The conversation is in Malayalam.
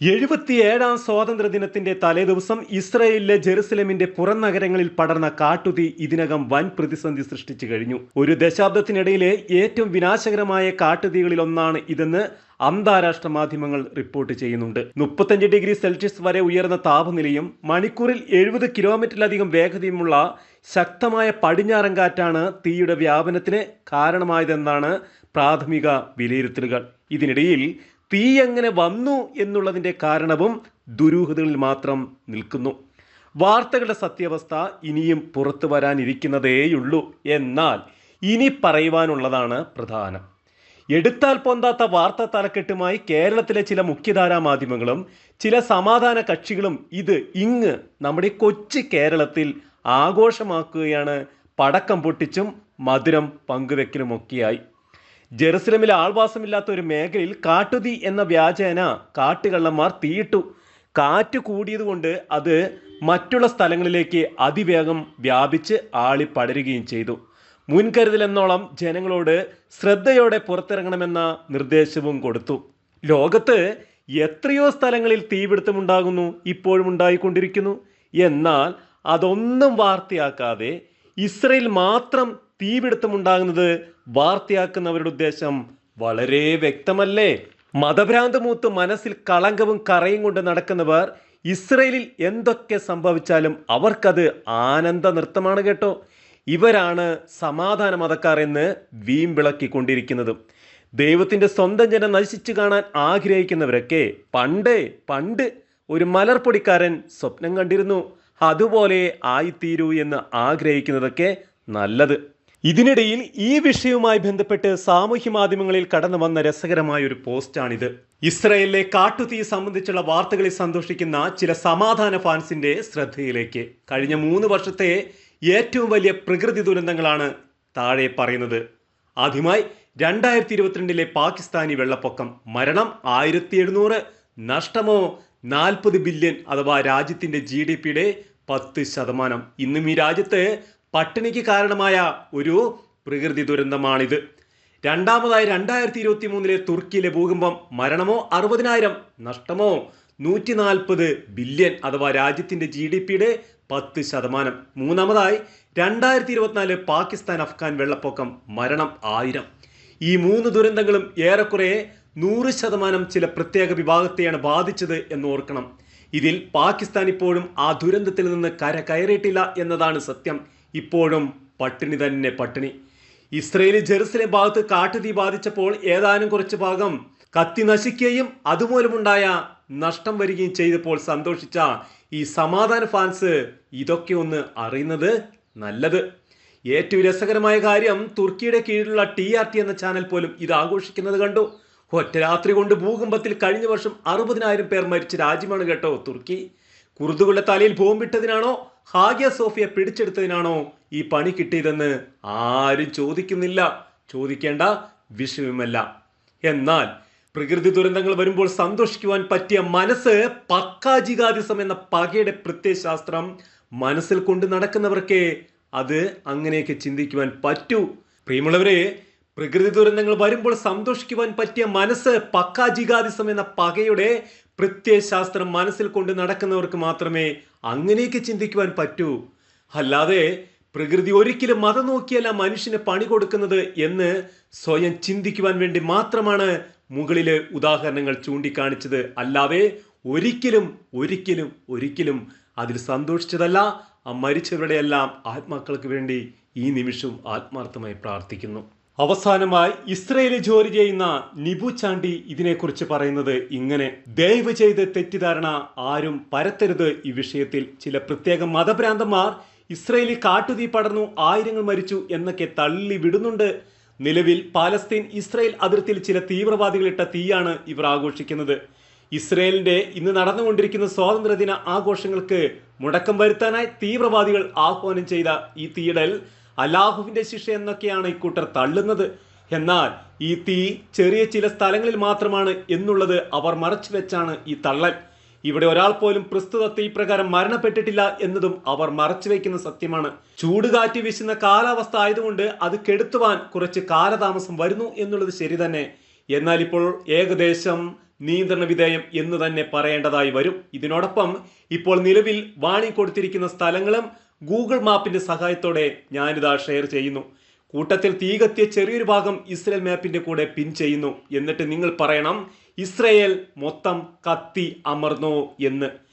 എഴുപത്തിയേഴാം സ്വാതന്ത്ര്യ ദിനത്തിന്റെ തലേദിവസം ഇസ്രയേലിലെ ജെറുസലേമിന്റെ പുറം നഗരങ്ങളിൽ പടർന്ന കാട്ടുതീ ഇതിനകം വൻ പ്രതിസന്ധി സൃഷ്ടിച്ചു കഴിഞ്ഞു. ഒരു ദശാബ്ദത്തിനിടയിലെ ഏറ്റവും വിനാശകരമായ കാട്ടുതീകളിൽ ഒന്നാണ് ഇതെന്ന് അന്താരാഷ്ട്ര മാധ്യമങ്ങൾ റിപ്പോർട്ട് ചെയ്യുന്നുണ്ട്. മുപ്പത്തഞ്ച് ഡിഗ്രി സെൽഷ്യസ് വരെ ഉയർന്ന താപനിലയും മണിക്കൂറിൽ എഴുപത് കിലോമീറ്ററിലധികം വേഗതയുമുള്ള ശക്തമായ പടിഞ്ഞാറൻ കാറ്റാണ് തീയുടെ വ്യാപനത്തിന് കാരണമായതെന്നാണ് പ്രാഥമിക വിലയിരുത്തലുകൾ. ഇതിനിടയിൽ തീ എങ്ങനെ വന്നു എന്നുള്ളതിന്റെ കാരണവും ദുരൂഹതകളിൽ മാത്രം നിൽക്കുന്നു. വാർത്തകളുടെ സത്യാവസ്ഥ ഇനിയും പുറത്തു വരാനിരിക്കുന്നതേയുള്ളൂ. എന്നാൽ ഇനി പറയുവാനുള്ളതാണ് പ്രധാനം. എടുത്താൽ പൊന്താത്ത വാർത്താ തലക്കെട്ടുമായി കേരളത്തിലെ ചില മുഖ്യധാരാ മാധ്യമങ്ങളും ചില സമാധാന കക്ഷികളും ഇത് ഇങ്ങ് നമ്മുടെ കൊച്ചു കേരളത്തിൽ ആഘോഷമാക്കുകയാണ്. പടക്കം പൊട്ടിച്ചും മധുരം പങ്കുവെക്കലുമൊക്കെയായി. ജെറുസലമിൽ ആൾവാസമില്ലാത്ത ഒരു മേഖലയിൽ കാട്ടുതീ എന്ന വ്യാജേന കാട്ടുകള്ളന്മാർ തീയിട്ടു. കാറ്റ് കൂടിയതുകൊണ്ട് അത് മറ്റുള്ള സ്ഥലങ്ങളിലേക്ക് അതിവേഗം വ്യാപിച്ച് ആളി പടരുകയും ചെയ്തു. മുൻകരുതൽ എന്നോളം ജനങ്ങളോട് ശ്രദ്ധയോടെ പുറത്തിറങ്ങണമെന്ന നിർദ്ദേശവും കൊടുത്തു. ലോകത്ത് എത്രയോ സ്ഥലങ്ങളിൽ തീപിടുത്തമുണ്ടാകുന്നു ഇപ്പോഴും ഉണ്ടായിക്കൊണ്ടിരിക്കുന്നു. എന്നാൽ അതൊന്നും വാർത്തയാക്കാതെ ഇസ്രയേൽ മാത്രം തീപിടുത്തമുണ്ടാകുന്നത് വാർത്തയാക്കുന്നവരുടെ ഉദ്ദേശം വളരെ വ്യക്തമല്ലേ? മതഭ്രാന്ത് മൂത്ത് മനസ്സിൽ കളങ്കവും കറയും കൊണ്ട് നടക്കുന്നവർ ഇസ്രയേലിൽ എന്തൊക്കെ സംഭവിച്ചാലും അവർക്കത് ആനന്ദ നൃത്തമാണ് കേട്ടോ. ഇവരാണ് സമാധാന മതക്കാർ എന്ന് വീമ്പിളക്കിക്കൊണ്ടിരിക്കുന്നത്. ദൈവത്തിന്റെ സ്വന്തം ജനം നശിച്ചു കാണാൻ ആഗ്രഹിക്കുന്നവരൊക്കെ പണ്ട് പണ്ട് ഒരു മലർപ്പൊടിക്കാരൻ സ്വപ്നം കണ്ടിരുന്നു. അതുപോലെ ആയിത്തീരൂ എന്ന് ആഗ്രഹിക്കുന്നതൊക്കെ നല്ലത്. ഇതിനിടയിൽ ഈ വിഷയവുമായി ബന്ധപ്പെട്ട് സാമൂഹ്യ മാധ്യമങ്ങളിൽ കടന്നു വന്ന രസകരമായ ഒരു പോസ്റ്റാണിത്. ഇസ്രയേലിലെ കാട്ടുതീ സംബന്ധിച്ചുള്ള വാർത്തകളിൽ സന്തോഷിക്കുന്ന ചില സമാധാന ഫാൻസിന്റെ ശ്രദ്ധയിലേക്ക്. കഴിഞ്ഞ മൂന്ന് വർഷത്തെ ഏറ്റവും വലിയ പ്രകൃതി ദുരന്തങ്ങളാണ് താഴെ പറയുന്നത്. ആദ്യമായി രണ്ടായിരത്തി ഇരുപത്തിരണ്ടിലെ പാകിസ്ഥാനി വെള്ളപ്പൊക്കം. മരണം ആയിരത്തി എഴുന്നൂറ് നഷ്ടമോ നാൽപ്പത് ബില്യൺ അഥവാ രാജ്യത്തിന്റെ ജി ഡി പിയുടെ പത്ത് ശതമാനം. ഇന്നും ഈ രാജ്യത്ത് പട്ടിണിക്ക് കാരണമായ ഒരു പ്രകൃതി ദുരന്തമാണിത്. രണ്ടാമതായി രണ്ടായിരത്തി ഇരുപത്തി മൂന്നിലെ തുർക്കിയിലെ ഭൂകമ്പം മരണമോ അറുപതിനായിരം നഷ്ടമോ നൂറ്റി നാൽപ്പത് ബില്യൺ അഥവാ രാജ്യത്തിന്റെ ജി ഡി പിയുടെ പത്ത് ശതമാനം. മൂന്നാമതായി രണ്ടായിരത്തി ഇരുപത്തിനാല് പാകിസ്ഥാൻ അഫ്ഗാൻ വെള്ളപ്പൊക്കം മരണം ആയിരം. ഈ മൂന്ന് ദുരന്തങ്ങളും ഏറെക്കുറെ നൂറ് ശതമാനം ചില പ്രത്യേക വിഭാഗത്തെയാണ് ബാധിച്ചത് എന്ന് ഓർക്കണം. ഇതിൽ പാകിസ്ഥാൻ ഇപ്പോഴും ആ ദുരന്തത്തിൽ നിന്ന് കര കയറിയിട്ടില്ല എന്നതാണ് സത്യം. ഇപ്പോഴും പട്ടിണി തന്നെ പട്ടിണി. ഇസ്രയേലി ജെറുസലേം ഭാഗത്ത് കാട്ടുതീ ബാധിച്ചപ്പോൾ ഏതാനും കുറച്ച് ഭാഗം കത്തി നശിക്കുകയും അതുമൂലമുണ്ടായ നഷ്ടം വരികയും ചെയ്തപ്പോൾ സന്തോഷിച്ച ഈ സമാധാന ഫാൻസ് ഇതൊക്കെ ഒന്ന് അറിയുന്നത് നല്ലത്. ഏറ്റവും രസകരമായ കാര്യം തുർക്കിയുടെ കീഴിലുള്ള ടി ആർ ടി എന്ന ചാനൽ പോലും ഇത് ആഘോഷിക്കുന്നത് കണ്ടു. ഒറ്റ രാത്രി കൊണ്ട് ഭൂകമ്പത്തിൽ കഴിഞ്ഞ വർഷം അറുപതിനായിരം പേർ മരിച്ച രാജ്യമാണ് കേട്ടോ തുർക്കി. കുർദുകളുടെ തലയിൽ ബോംബിട്ടതിനാണോ ഹാഗിയ സോഫിയ പിടിച്ചെടുത്തതിനാണോ ഈ പണി കിട്ടിയതെന്ന് ആരും ചോദിക്കുന്നില്ല. ചോദിക്കേണ്ട വിഷയവുമല്ല എന്നാൽ പ്രകൃതി ദുരന്തങ്ങൾ വരുമ്പോൾ സന്തോഷിക്കുവാൻ പറ്റിയ മനസ്സ് പക്കാജികാദിസം എന്ന പകയുടെ പ്രത്യയശാസ്ത്രം മനസ്സിൽ കൊണ്ട് നടക്കുന്നവർക്ക് അത് അങ്ങനെയൊക്കെ ചിന്തിക്കുവാൻ പറ്റൂ. പ്രിയമുള്ളവരെ പ്രകൃതി ദുരന്തങ്ങൾ വരുമ്പോൾ സന്തോഷിക്കുവാൻ പറ്റിയ മനസ്സ് പക്കാജികാദിസം എന്ന പകയുടെ പ്രത്യയശാസ്ത്രം മനസ്സിൽ കൊണ്ട് നടക്കുന്നവർക്ക് മാത്രമേ അങ്ങനെയൊക്കെ ചിന്തിക്കുവാൻ പറ്റൂ. അല്ലാതെ പ്രകൃതി ഒരിക്കലും മതം നോക്കിയല്ല മനുഷ്യന് പണി കൊടുക്കുന്നത് എന്ന് സ്വയം ചിന്തിക്കുവാൻ വേണ്ടി മാത്രമാണ് മുകളിലെ ഉദാഹരണങ്ങൾ ചൂണ്ടിക്കാണിച്ചത്. അല്ലാതെ ഒരിക്കലും ഒരിക്കലും ഒരിക്കലും അതിൽ സന്തോഷിച്ചതല്ല. ആ മരിച്ചവരുടെയെല്ലാം ആത്മാക്കൾക്ക് വേണ്ടി ഈ നിമിഷം ആത്മാർത്ഥമായി പ്രാർത്ഥിക്കുന്നു. അവസാനമായി ഇസ്രയേലിൽ ജോലി ചെയ്യുന്ന നിബു ചാണ്ടി ഇതിനെക്കുറിച്ച് പറയുന്നത് ഇങ്ങനെ. ദയവ് ചെയ്ത് തെറ്റിദ്ധാരണ ആരും പരത്തരുത് ഈ വിഷയത്തിൽ. ചില പ്രത്യേക മതഭ്രാന്തന്മാർ ഇസ്രയേലിൽ കാട്ടുതീ പടർന്നു ആയിരങ്ങൾ മരിച്ചു എന്നൊക്കെ തള്ളി വിടുന്നുണ്ട്. നിലവിൽ പാലസ്തീൻ ഇസ്രയേൽ അതിർത്തിയിൽ ചില തീവ്രവാദികളിട്ട തീയാണ് ഇവർ ആഘോഷിക്കുന്നത്. ഇസ്രയേലിന്റെ ഇന്ന് നടന്നുകൊണ്ടിരിക്കുന്ന സ്വാതന്ത്ര്യദിന ആഘോഷങ്ങൾക്ക് മുടക്കം വരുത്താനായി തീവ്രവാദികൾ ആഹ്വാനം ചെയ്ത ഈ തീയിടൽ അലാഹുവിന്റെ ശിക്ഷ എന്നൊക്കെയാണ് ഇക്കൂട്ടർ തള്ളുന്നത്. എന്നാൽ ഈ തീ ചെറിയ ചില സ്ഥലങ്ങളിൽ മാത്രമാണ് എന്നുള്ളത് അവർ മറച്ചു വെച്ചാണ് ഈ തള്ളൽ. ഇവിടെ ഒരാൾ പോലും പ്രസ്തുത തീ പ്രകാരം മരണപ്പെട്ടിട്ടില്ല എന്നതും അവർ മറച്ചു വയ്ക്കുന്ന സത്യമാണ്. ചൂടുകാറ്റ് വീശുന്ന കാലാവസ്ഥ ആയതുകൊണ്ട് അത് കെടുത്തുവാൻ കുറച്ച് കാലതാമസം വരുന്നു എന്നുള്ളത് ശരി തന്നെ. എന്നാൽ ഇപ്പോൾ ഏകദേശം നിയന്ത്രണ വിധേയം എന്ന് തന്നെ പറയേണ്ടതായി വരും. ഇതിനോടൊപ്പം ഇപ്പോൾ നിലവിൽ വാണി കൊടുത്തിരിക്കുന്ന സ്ഥലങ്ങളും ഗൂഗിൾ മാപ്പിന്റെ സഹായത്തോടെ ഞാനിതാ ഷെയർ ചെയ്യുന്നു. കൂട്ടത്തിൽ തീ കത്തിയ ചെറിയൊരു ഭാഗം ഇസ്രയേൽ മാപ്പിന്റെ കൂടെ പിൻ ചെയ്യുന്നു. എന്നിട്ട് നിങ്ങൾ പറയണം ഇസ്രയേൽ മൊത്തം കത്തി അമർന്നു എന്ന്.